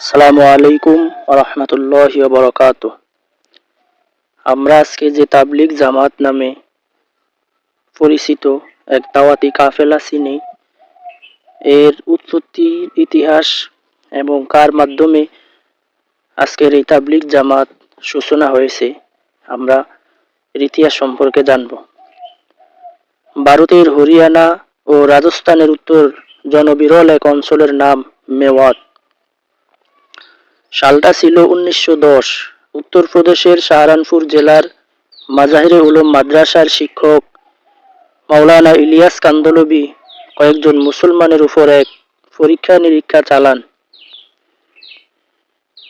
আসসালামু আলাইকুম রহমতুল্লাহ বরকাত আমরা আজকে যে তাবলিগ জামাত নামে পরিচিত এক দাওয়াতি কাফেলা চিনি এর উৎপত্তি ইতিহাস এবং কার মাধ্যমে আজকের এই তাবলিগ জামাত সূচনা হয়েছে, আমরা ইতিহাস সম্পর্কে জানব। ভারতের হরিয়ানা ও রাজস্থানের উত্তর জনবিরল এক অঞ্চলের নাম মেওয়াত। সালটা ছিল উনিশশো দশ। উত্তরপ্রদেশের সাহারানপুর জেলার মাজাহিরে উলুম মাদ্রাসার শিক্ষক মাওলানা ইলিয়াস কান্দলবি কয়েকজন মুসলমানের উপর এক পরীক্ষা নিরীক্ষা চালান।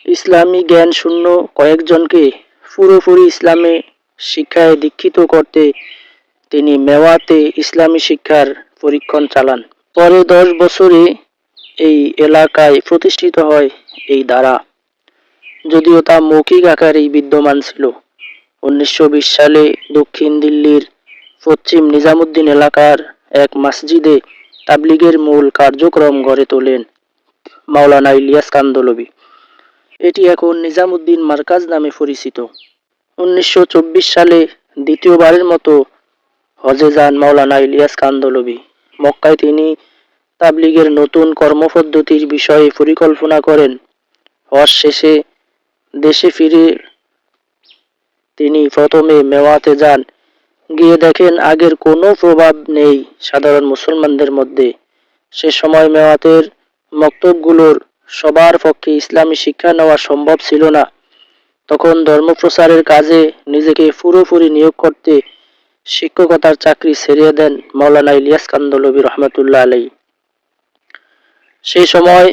ইসলামী জ্ঞান শূন্য কয়েকজনকে পুরোপুরি ইসলামে শিক্ষায় দীক্ষিত করতে তিনি মেওয়াতে ইসলামী শিক্ষার পরীক্ষণ চালান। পরে দশ বছরে এই এলাকায় প্রতিষ্ঠিত হয় এই ধারা। যদিও তা মৌখিক আকারেই বিদ্যমান ছিল। উনিশশো বিশ সালে দক্ষিণ দিল্লির পশ্চিম নিজামুদ্দিন এলাকার এক মসজিদে তাবলিগের মূল কার্যক্রম গড়ে তোলেন মাওলানা ইলিয়াস কান্দলবি। এটি এখন নিজামুদ্দিন মার্কাজ নামে পরিচিত। উনিশশো চব্বিশ সালে দ্বিতীয়বারের মতো হজে যান মাওলানা ইলিয়াস কান্দলবি। মক্কায় তিনি তাবলিগের নতুন কর্মপদ্ধতির বিষয়ে পরিকল্পনা করেন। হজ শেষে দেশে ফিরে তিনি প্রথমে মেওয়াতে যান। গিয়ে দেখেন আগের কোনো প্রভাব নেই সাধারণ মুসলমানদের মধ্যে। সে সময় মেওয়াতের মক্তবগুলোর সবার পক্ষে ইসলামী শিক্ষা নেওয়া সম্ভব ছিল না। তখন ধর্মপ্রচারের কাজে নিজেকে পুরোপুরি নিয়োগ করতে শিক্ষকতার চাকরি ছেড়ে দেন মৌলানা ইলিয়াস কান্দলবী রহমতুল্লাহ আলাই সেই সময়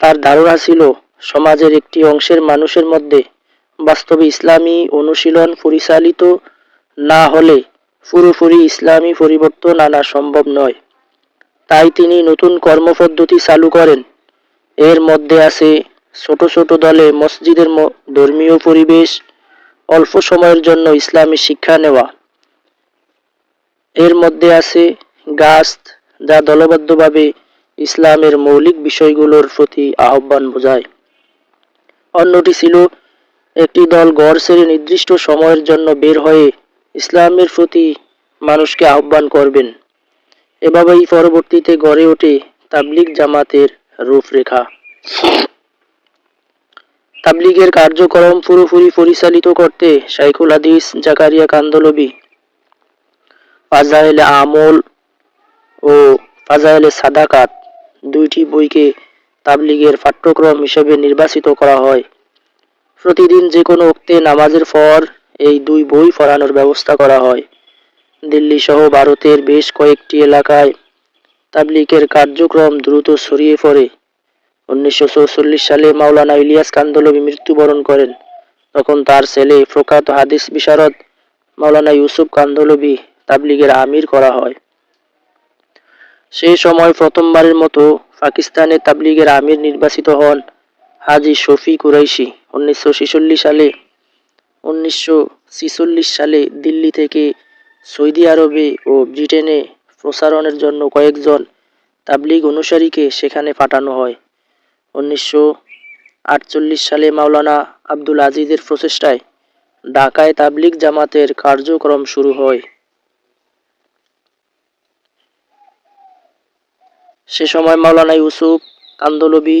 তার ধারণা ছিল সমাজের একটি অংশের মানুষের মধ্যে বাস্তবে ইসলামী অনুশীলন পরিচালিত না হলে পুরোপুরি ইসলামী পরিবর্তন আনা সম্ভব নয়। তাই তিনি নতুন কর্মপদ্ধতি চালু করেন। এর মধ্যে আছে ছোট ছোট দলে মসজিদের ধর্মীয় পরিবেশ, অল্প সময়ের জন্য ইসলামী শিক্ষা নেওয়া। এর মধ্যে আছে গাছ যা দলবদ্ধভাবে ইসলামের মৌলিক বিষয়গুলোর প্রতি আহ্বান বোঝায়। অন্যটি ছিল একটি দল গড় ছেড়ে নির্দিষ্ট সময়ের জন্য বের হয়ে ইসলামের প্রতি মানুষকে আহ্বান করবেন। এভাবেই পরবর্তীতে গড়ে ওঠে তাবলিগ জামাতের রূপরেখা। তাবলিগের কার্যক্রম পুরোপুরি পরিচালিত করতে শাইখুল হাদিস, জাকারিয়া কান্দলবি, ফাজাইলে আমল ও ফাজাইলে সাদাকাত দুইটি বইকে তাবলিগের পাঠ্যক্রম হিসেবে নির্বাচিত করা হয়। প্রতিদিন যে কোনো উক্তে নামাজের পর এই দুই বই পড়ানোর ব্যবস্থা করা হয়। দিল্লি সহ ভারতের বেশ কয়েকটি এলাকায় তাবলিকের কার্যক্রম দ্রুত ছড়িয়ে পড়ে। উনিশশো সালে মাওলানা ইলিয়াস কান্দলবি মৃত্যুবরণ করেন। তখন তার ছেলে প্রখ্যাত হাদিস বিশারদ মাওলানা ইউসুফ কান্দলবি তাবলিগের আমির করা হয়। সেই সময় প্রথমবারের মতো পাকিস্তানে তাবলিগের আমির নির্বাচিত হন হাজি শফি কুরাইশি। উনিশশো ছেচল্লিশ সালে, উনিশশো সালে দিল্লি থেকে সৌদি আরবে ও ব্রিটেনে প্রসারণের জন্য কয়েকজন তাবলিগ অনুসারীকে সেখানে পাঠানো হয়। উনিশশো আটচল্লিশ সালে মাওলানা আব্দুল আজিজের প্রচেষ্টায় ঢাকায় তাবলিগ জামাতের কার্যক্রম শুরু হয়। সে সময় মাওলানা ইউসুফ, কান্দলবি,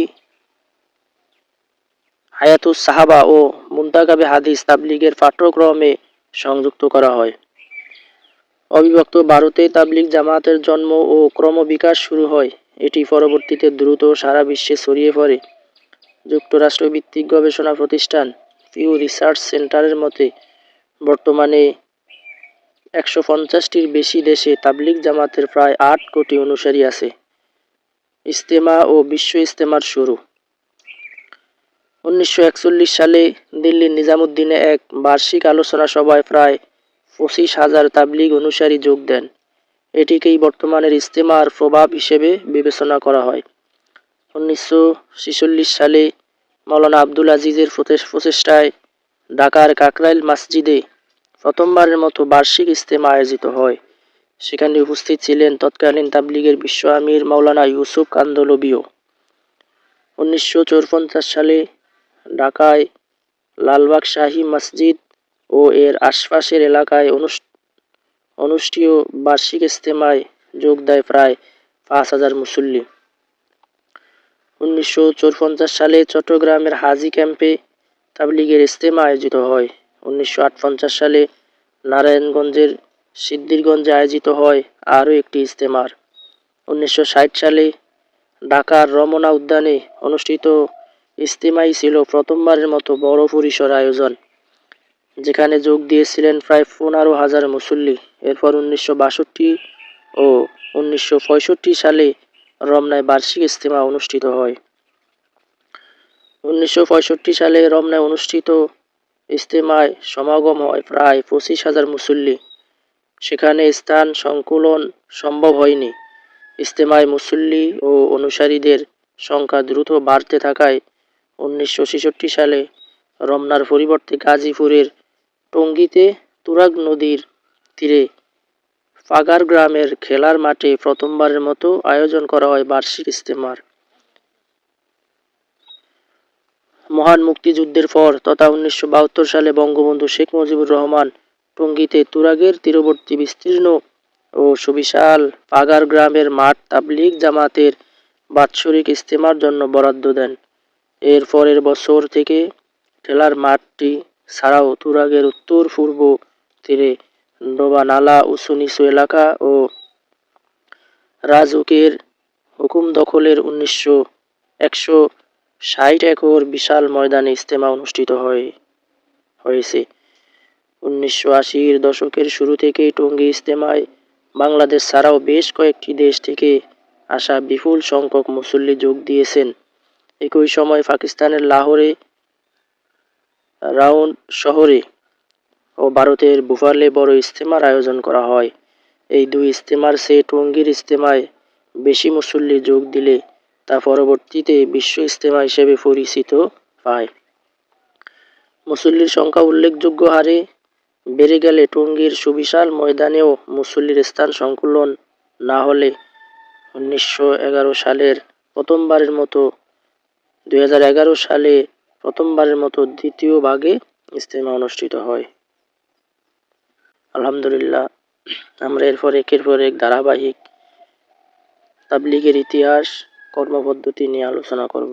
হায়াতুস সাহাবা ও মুন্তাকাবে হাদিস তাবলিগের পাঠ্যক্রমে সংযুক্ত করা হয়। অবিভক্ত ভারতে তাবলিগ জামাতের জন্ম ও ক্রমবিকাশ শুরু হয়। এটি পরবর্তীতে দ্রুত সারা বিশ্বে ছড়িয়ে পড়ে। যুক্তরাষ্ট্রভিত্তিক গবেষণা প্রতিষ্ঠান পিউ রিসার্চ সেন্টারের মতে, বর্তমানে একশো পঞ্চাশটির বেশি দেশে তাবলিগ জামাতের প্রায় আট কোটি অনুসারী আছে। ইস্তেমা ও বিশ্ব ইস্তেমার শুরু। উনিশশো একচল্লিশ সালে দিল্লির নিজামুদ্দিনে এক বার্ষিক আলোচনা সভায় প্রায় পঁচিশ হাজার তাবলিগ অনুসারী যোগ দেন। এটিকেই বর্তমানের ইস্তেমার প্রভাব হিসেবে বিবেচনা করা হয়। উনিশশো ছেচল্লিশ সালে মৌলানা আব্দুল আজিজের প্রচেষ্টায় ঢাকার কাকরাইল মসজিদে প্রথমবারের মতো বার্ষিক ইস্তেমা আয়োজিত হয়। সেখানে উপস্থিত ছিলেন তৎকালীন তাবলিগের বিশ্ব আমির মাওলানা ইউসুফ কান্দলবিও। উনিশশো সালে ঢাকায় লালবাগ শাহী মসজিদ ও এর আশপাশের এলাকায় অনুষ্ঠ- অনুষ্ঠেয় বার্ষিক ইজতেমায় যোগ দেয় প্রায় পাঁচ হাজার মুসল্লি। উনিশশো সালে চট্টগ্রামের হাজি ক্যাম্পে তাবলিগের ইজতেমা আয়োজিত হয়। উনিশশো সালে নারায়ণগঞ্জের সিদ্ধিরগঞ্জে আয়োজিত হয় আরও একটি ইজতেমার উনিশশো ষাট সালে ঢাকার রমনা উদ্যানে অনুষ্ঠিত ইজতেমাই ছিল প্রথমবারের মতো বড় পরিসর আয়োজন, যেখানে যোগ দিয়েছিলেন প্রায় পনেরো হাজার মুসল্লি। এরপর উনিশশো বাষট্টি ও উনিশশো পঁয়ষট্টি সালে রমনায় বার্ষিক ইজতেমা অনুষ্ঠিত হয়। উনিশশো পঁয়ষট্টি সালে রমনায় অনুষ্ঠিত ইজতেমায় সমাগম হয় প্রায় পঁচিশ হাজার মুসল্লি। সেখানে স্থান সংকুলন সম্ভব হয়নি। ইজতেমায় মুসল্লি ও অনুসারীদের সংখ্যা দ্রুত বাড়তে থাকায় উনিশশো ছেষট্টি সালে রমনার পরিবর্তে গাজীপুরের টঙ্গীতে তুরাগ নদীর তীরে ফাগার গ্রামের খেলার মাঠে প্রথমবারের মতো আয়োজন করা হয় বার্ষিক ইজতেমার। মহান মুক্তিযুদ্ধের পর তথা উনিশশো বাহাত্তর সালে বঙ্গবন্ধু শেখ মুজিবুর রহমান টঙ্গীতে তুরাগের তীরবর্তী বিস্তীর্ণ ও সুবিশাল পাগার গ্রামের মাঠ তাবলিগ জামাতের বাৎসরিক ইস্তেমার জন্য বরাদ্দ দেন। এর পরের বছর থেকে ঠেলার মাঠটি ছাড়াও তুরাগের উত্তর, পূর্ব তীরে ডোবা নালা উঁচু এলাকা ও রাজউকের হুকুম দখলের উনিশশো একশো ষাট একর বিশাল ময়দানে ইস্তেমা অনুষ্ঠিত হয়, হয়েছে। উনিশশো আশির দশকের শুরু থেকেই টঙ্গী ইজতেমায় বাংলাদেশ ছাড়াও বেশ কয়েকটি দেশ থেকে আসা বিপুল সংখ্যক মুসল্লি যোগ দিয়েছেন। একই সময় পাকিস্তানের লাহোরে রাউন্ড শহরে ও ভারতের বুফালে বড় ইজতেমার আয়োজন করা হয়। এই দুই ইজতেমার সে টঙ্গীর ইজতেমায় বেশি মুসল্লি যোগ দিলে তা পরবর্তীতে বিশ্ব ইজতেমা হিসেবে পরিচিত পায়। মুসল্লির সংখ্যা উল্লেখযোগ্য হারে বেড়ে গেলে টঙ্গীর সুবিশাল ময়দানেও মুসল্লির স্থান সংকুলন না হলে উনিশশো এগারো সালের প্রথমবারের মতো, দুই হাজার এগারো সালে প্রথমবারের মতো দ্বিতীয় ভাগে ইজতেমা অনুষ্ঠিত হয়। আলহামদুলিল্লাহ, আমরা এরপর একের পর এক ধারাবাহিক তাবলিগের ইতিহাস কর্মপদ্ধতি নিয়ে আলোচনা করব।